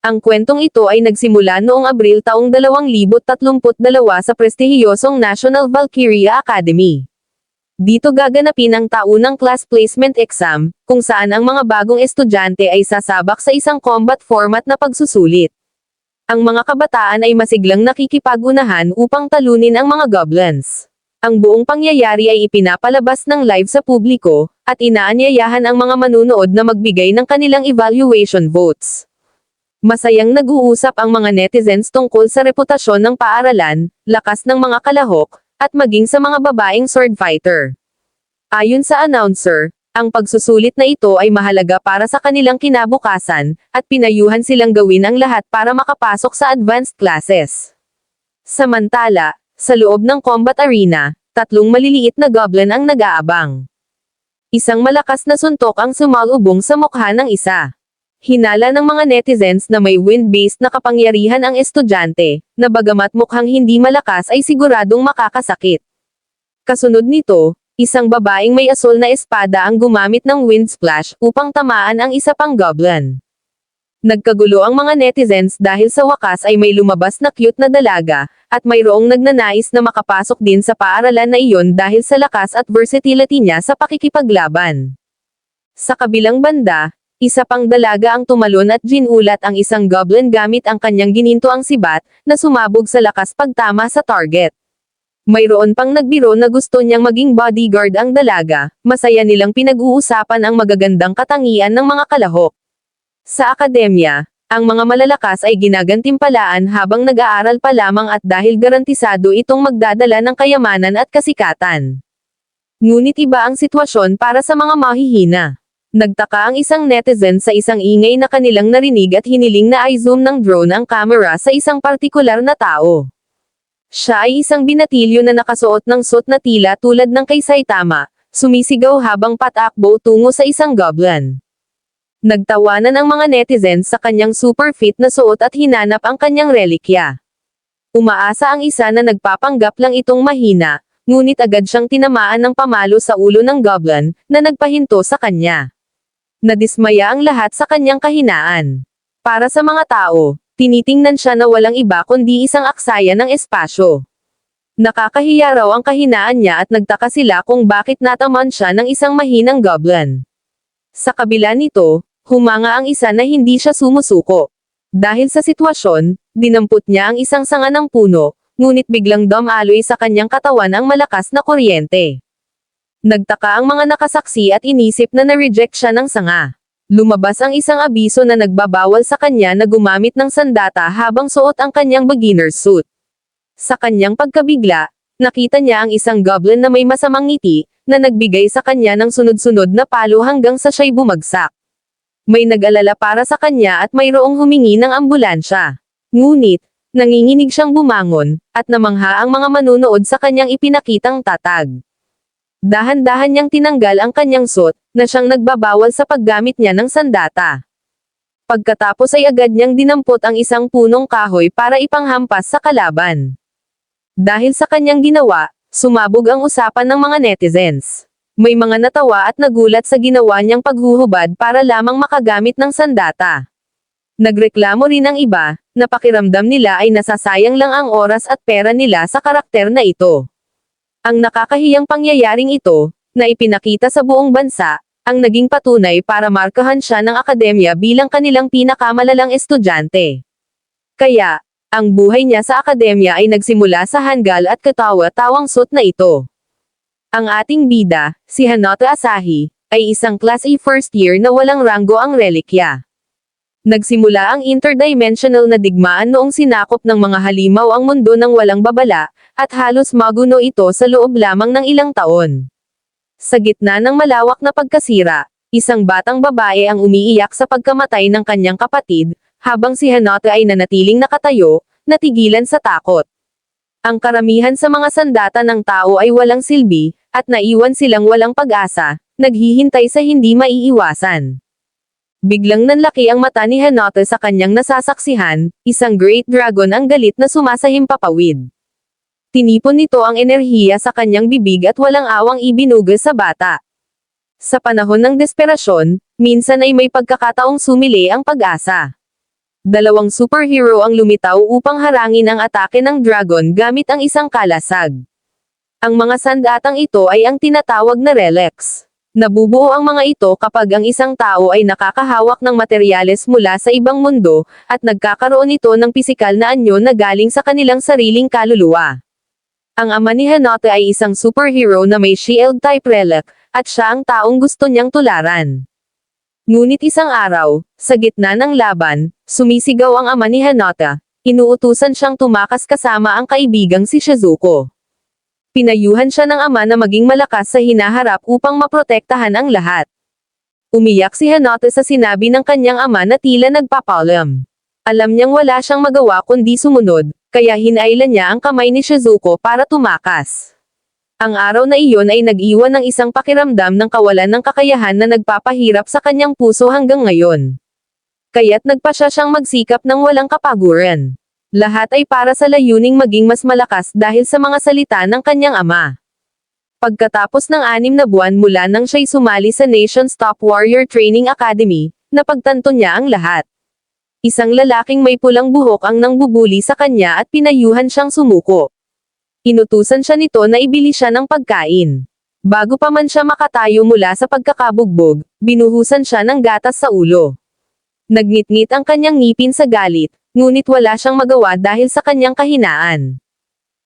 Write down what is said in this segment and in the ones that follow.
Ang kwentong ito ay nagsimula noong Abril taong 2032 sa prestihiyosong National Valkyria Academy. Dito gaganapin ang taunang class placement exam, kung saan ang mga bagong estudyante ay sasabak sa isang combat format na pagsusulit. Ang mga kabataan ay masiglang nakikipagunahan upang talunin ang mga goblins. Ang buong pangyayari ay ipinapalabas ng live sa publiko, at inaanyayahan ang mga manunood na magbigay ng kanilang evaluation votes. Masayang nag-uusap ang mga netizens tungkol sa reputasyon ng paaralan, lakas ng mga kalahok, at maging sa mga babaeng sword fighter. Ayon sa announcer, ang pagsusulit na ito ay mahalaga para sa kanilang kinabukasan, at pinayuhan silang gawin ang lahat para makapasok sa advanced classes. Samantala, sa loob ng combat arena, tatlong maliliit na goblin ang nag-aabang. Isang malakas na suntok ang sumalubong sa mukha ng isa. Hinala ng mga netizens na may wind-based na kapangyarihan ang estudyante, na bagamat mukhang hindi malakas ay siguradong makakasakit. Kasunod nito, isang babaeng may asol na espada ang gumamit ng wind splash upang tamaan ang isa pang goblin. Nagkagulo ang mga netizens dahil sa wakas ay may lumabas na cute na dalaga, at mayroong nagnanais na makapasok din sa paaralan na iyon dahil sa lakas at versatility niya sa pakikipaglaban. Sa kabilang banda, isa pang dalaga ang tumalon at ginulat ang isang goblin gamit ang kanyang gininto ang sibat, na sumabog sa lakas pagtama sa target. Mayroon pang nagbiro na gusto niyang maging bodyguard ang dalaga, masaya nilang pinag-uusapan ang magagandang katangian ng mga kalahok. Sa akademya, ang mga malalakas ay ginagantimpalaan habang nag-aaral pa lamang at dahil garantisado itong magdadala ng kayamanan at kasikatan. Ngunit iba ang sitwasyon para sa mga mahihina. Nagtaka ang isang netizen sa isang ingay na kanilang narinig at hiniling na i-zoom ng drone ang camera sa isang partikular na tao. Siya ay isang binatilyo na nakasuot ng suot na tila tulad ng kay Saitama, sumisigaw habang patakbo tungo sa isang goblin. Nagtawanan ang mga netizens sa kanyang super fit na suot at hinanap ang kanyang relikya. Umaasa ang isa na nagpapanggap lang itong mahina, ngunit agad siyang tinamaan ng pamalo sa ulo ng goblin, na nagpahinto sa kanya. Nadismaya ang lahat sa kanyang kahinaan. Para sa mga tao, tinitingnan siya na walang iba kundi isang aksaya ng espasyo. Nakakahiya raw ang kahinaan niya at nagtaka sila kung bakit nataman siya ng isang mahinang goblin. Sa kabila nito, humanga ang isa na hindi siya sumusuko. Dahil sa sitwasyon, dinampot niya ang isang sanga ng puno, ngunit biglang dumaloy sa kanyang katawan ang malakas na kuryente. Nagtaka ang mga nakasaksi at inisip na na-reject siya ng sanga. Lumabas ang isang abiso na nagbabawal sa kanya na gumamit ng sandata habang suot ang kanyang beginner's suit. Sa kanyang pagkabigla, nakita niya ang isang goblin na may masamang ngiti, na nagbigay sa kanya ng sunod-sunod na palo hanggang sa siya'y bumagsak. May nag-alala para sa kanya at mayroong humingi ng ambulansya. Ngunit, nanginginig siyang bumangon, at namangha ang mga manunood sa kanyang ipinakitang tatag. Dahan-dahan niyang tinanggal ang kanyang suit, na siyang nagbabawal sa paggamit niya ng sandata. Pagkatapos ay agad niyang dinampot ang isang punong kahoy para ipanghampas sa kalaban. Dahil sa kanyang ginawa, sumabog ang usapan ng mga netizens. May mga natawa at nagulat sa ginawa niyang paghuhubad para lamang makagamit ng sandata. Nagreklamo rin ang iba, na pakiramdam nila ay nasasayang lang ang oras at pera nila sa karakter na ito. Ang nakakahiyang pangyayaring ito, na ipinakita sa buong bansa, ang naging patunay para markahan siya ng akademya bilang kanilang pinakamalalang estudyante. Kaya, ang buhay niya sa akademya ay nagsimula sa hanggal at katawa-tawang suit na ito. Ang ating bida, si Hanoto Asahi, ay isang Class A first year na walang ranggo ang relikya. Nagsimula ang interdimensional na digmaan noong sinakop ng mga halimaw ang mundo ng walang babala, at halos maguno ito sa loob lamang ng ilang taon. Sa gitna ng malawak na pagkasira, isang batang babae ang umiiyak sa pagkamatay ng kanyang kapatid, habang si Hanote ay nanatiling nakatayo, natigilan sa takot. Ang karamihan sa mga sandata ng tao ay walang silbi, at naiwan silang walang pag-asa, naghihintay sa hindi maiiwasan. Biglang nanlaki ang mata ni Hanote sa kanyang nasasaksihan, isang great dragon ang galit na sumasahim papawid. Tinipon nito ang enerhiya sa kanyang bibig at walang awang ibinuga sa bata. Sa panahon ng desperasyon, minsan ay may pagkakataong sumili ang pag-asa. Dalawang superhero ang lumitaw upang harangin ang atake ng dragon gamit ang isang kalasag. Ang mga sandatang ito ay ang tinatawag na relics. Nabubuo ang mga ito kapag ang isang tao ay nakakahawak ng materyales mula sa ibang mundo, at nagkakaroon ito ng pisikal na anyo na galing sa kanilang sariling kaluluwa. Ang ama ni Hanote ay isang superhero na may shield-type relic, at siya ang taong gusto niyang tularan. Ngunit isang araw, sa gitna ng laban, sumisigaw ang ama ni Hanata. Inuutusan siyang tumakas kasama ang kaibigang si Shizuko. Pinayuhan siya ng ama na maging malakas sa hinaharap upang maprotektahan ang lahat. Umiyak si Hanata sa sinabi ng kanyang ama na tila nagpapalam. Alam niyang wala siyang magawa kundi sumunod, kaya hinailan niya ang kamay ni Shizuko para tumakas. Ang araw na iyon ay nag-iwan ng isang pakiramdam ng kawalan ng kakayahan na nagpapahirap sa kanyang puso hanggang ngayon. Kaya't nagpa siya siyang magsikap ng walang kapaguran. Lahat ay para sa layuning maging mas malakas dahil sa mga salita ng kanyang ama. Pagkatapos ng anim na buwan mula nang siya'y sumali sa Nation's Top Warrior Training Academy, napagtanto niya ang lahat. Isang lalaking may pulang buhok ang nangbubuli sa kanya at pinayuhan siyang sumuko. Inutusan siya nito na ibili siya ng pagkain. Bago pa man siya makatayo mula sa pagkakabugbog, binuhusan siya ng gatas sa ulo. Nagnitngit ang kanyang ngipin sa galit, ngunit wala siyang magawa dahil sa kanyang kahinaan.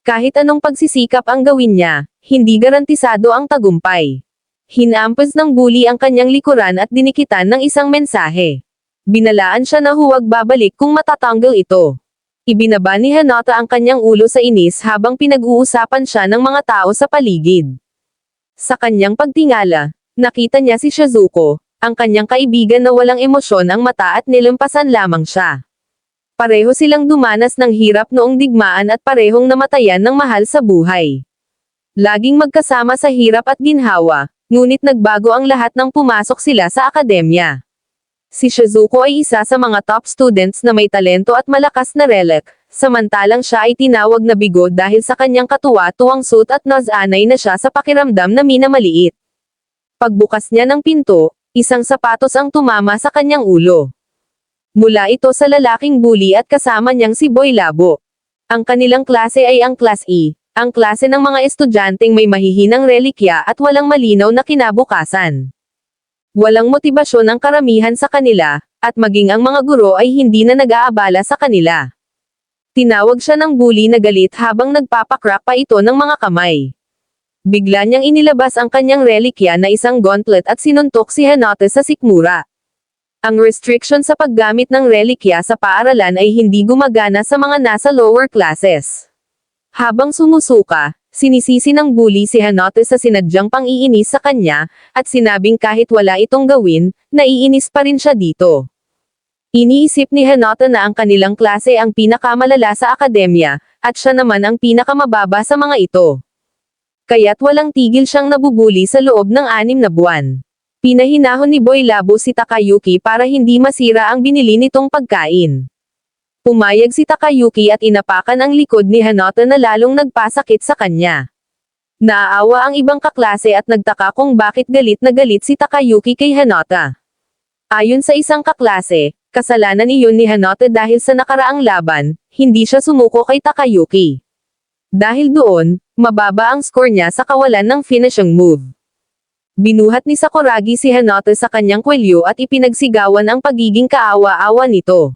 Kahit anong pagsisikap ang gawin niya, hindi garantisado ang tagumpay. Hinampas ng bully ang kanyang likuran at dinikitan ng isang mensahe. Binalaan siya na huwag babalik kung matatanggal ito. Ibinaba ni Hanata ang kanyang ulo sa inis habang pinag-uusapan siya ng mga tao sa paligid. Sa kanyang pagtingala, nakita niya si Shizuko, ang kanyang kaibigan na walang emosyon ang mata at nilampasan lamang siya. Pareho silang dumanas ng hirap noong digmaan at parehong namatayan ng mahal sa buhay. Laging magkasama sa hirap at ginhawa, ngunit nagbago ang lahat nang pumasok sila sa akademya. Si Shizuko ay isa sa mga top students na may talento at malakas na relic, samantalang siya ay tinawag na bigo dahil sa kanyang katuwa-tuwang suit at nazanay na siya sa pakiramdam na minamaliit. Pagbukas niya ng pinto, isang sapatos ang tumama sa kanyang ulo. Mula ito sa lalaking bully at kasama niyang si Boy Labo. Ang kanilang klase ay ang Class E, ang klase ng mga estudyanteng may mahihinang relikya at walang malinaw na kinabukasan. Walang motibasyon ang karamihan sa kanila, at maging ang mga guro ay hindi na nag-aabala sa kanila. Tinawag siya ng bully na galit habang nagpapakrap pa ito ng mga kamay. Bigla niyang inilabas ang kanyang relikya na isang gauntlet at sinuntok si Hanote sa sikmura. Ang restriction sa paggamit ng relikya sa paaralan ay hindi gumagana sa mga nasa lower classes. Habang sumusuka, sinisisi ng bully si Hanote sa sinadyang pang-iinis sa kanya, at sinabing kahit wala itong gawin, naiinis pa rin siya dito. Iniisip ni Hanote na ang kanilang klase ang pinakamalala sa akademya, at siya naman ang pinakamababa sa mga ito. Kaya't walang tigil siyang nabubuli sa loob ng anim na buwan. Pinahinahon ni Boy Labo si Takayuki para hindi masira ang binili nitong pagkain. Pumayag si Takayuki at inapakan ang likod ni Hanota na lalong nagpasakit sa kanya. Naaawa ang ibang kaklase at nagtaka kung bakit galit na galit si Takayuki kay Hanota. Ayon sa isang kaklase, kasalanan iyon ni Hanota dahil sa nakaraang laban, hindi siya sumuko kay Takayuki. Dahil doon, mababa ang score niya sa kawalan ng finishing move. Binuhat ni Sakuragi si Hanote sa kanyang kwelyo at ipinagsigawan ang pagiging kaawa-awa nito.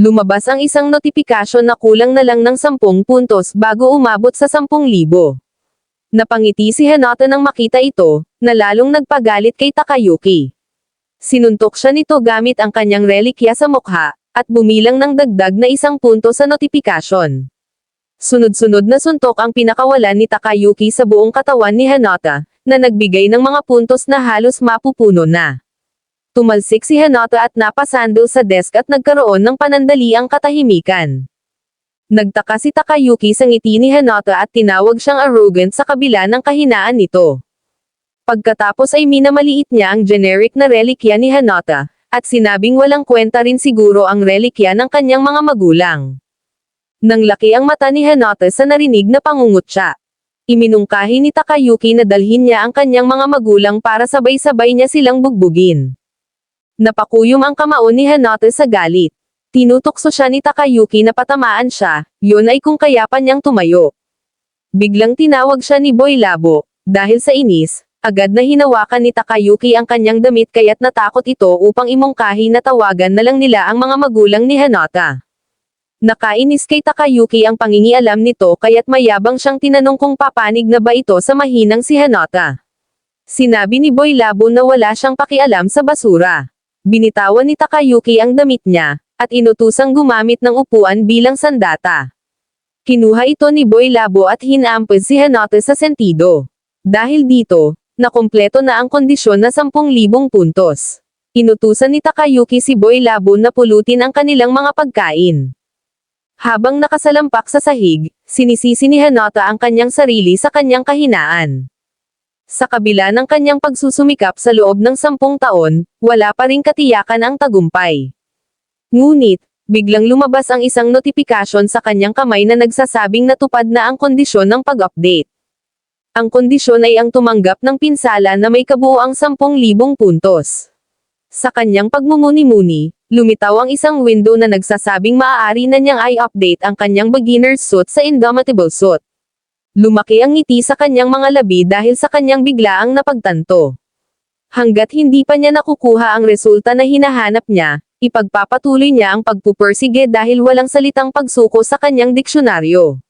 Lumabas ang isang notifikasyon na kulang na lang ng 10 puntos bago umabot sa 10,000. Napangiti si Hanote nang makita ito, na lalong nagpagalit kay Takayuki. Sinuntok siya nito gamit ang kanyang relikya sa mukha, at bumilang ng dagdag na isang punto sa notifikasyon. Sunod-sunod na suntok ang pinakawalan ni Takayuki sa buong katawan ni Hanata, na nagbigay ng mga puntos na halos mapupuno na. Tumalsik si Hanata at napasandal sa desk at nagkaroon ng panandaliang katahimikan. Nagtaka si Takayuki sa ngiti ni Hanata at tinawag siyang arrogant sa kabila ng kahinaan nito. Pagkatapos ay minamaliit niya ang generic na relikya ni Hanata, at sinabing walang kwenta rin siguro ang relikya ng kanyang mga magulang. Nang laki ang mata ni Hanata sa narinig na pangungutya. Iminungkahi ni Takayuki na dalhin niya ang kanyang mga magulang para sabay-sabay niya silang bugbugin. Napakuyom ang kamao ni Hanata sa galit. Tinutokso siya ni Takayuki na patamaan siya, yun ay kung kaya pa niyang tumayo. Biglang tinawag siya ni Boy Labo, dahil sa inis, agad na hinawakan ni Takayuki ang kanyang damit kaya't natakot ito upang imungkahi na tawagan na lang nila ang mga magulang ni Hanata. Nakainis kay Takayuki ang pangingialam nito kaya't mayabang siyang tinanong kung papanig na ba ito sa mahinang si Hanata. Sinabi ni Boy Labo na wala siyang pakialam sa basura. Binitawan ni Takayuki ang damit niya, at inutusang gumamit ng upuan bilang sandata. Kinuha ito ni Boy Labo at hinampes si Hanata sa sentido. Dahil dito, nakumpleto na ang kondisyon na 10,000 puntos. Inutusan ni Takayuki si Boy Labo na pulutin ang kanilang mga pagkain. Habang nakasalampak sa sahig, sinisisi ni Hanata ang kanyang sarili sa kanyang kahinaan. Sa kabila ng kanyang pagsusumikap sa loob ng sampung taon, wala pa ring katiyakan ang tagumpay. Ngunit, biglang lumabas ang isang notifikasyon sa kanyang kamay na nagsasabing natupad na ang kondisyon ng pag-update. Ang kondisyon ay ang tumanggap ng pinsala na may kabuoang 10,000 puntos. Sa kanyang pagmumuni-muni, lumitaw ang isang window na nagsasabing maaari na niyang i-update ang kanyang beginner's suit sa Indomitable suit. Lumaki ang ngiti sa kanyang mga labi dahil sa kanyang biglaang napagtanto. Hanggat hindi pa niya nakukuha ang resulta na hinahanap niya, ipagpapatuloy niya ang pagpupursige dahil walang salitang pagsuko sa kanyang diksyonaryo.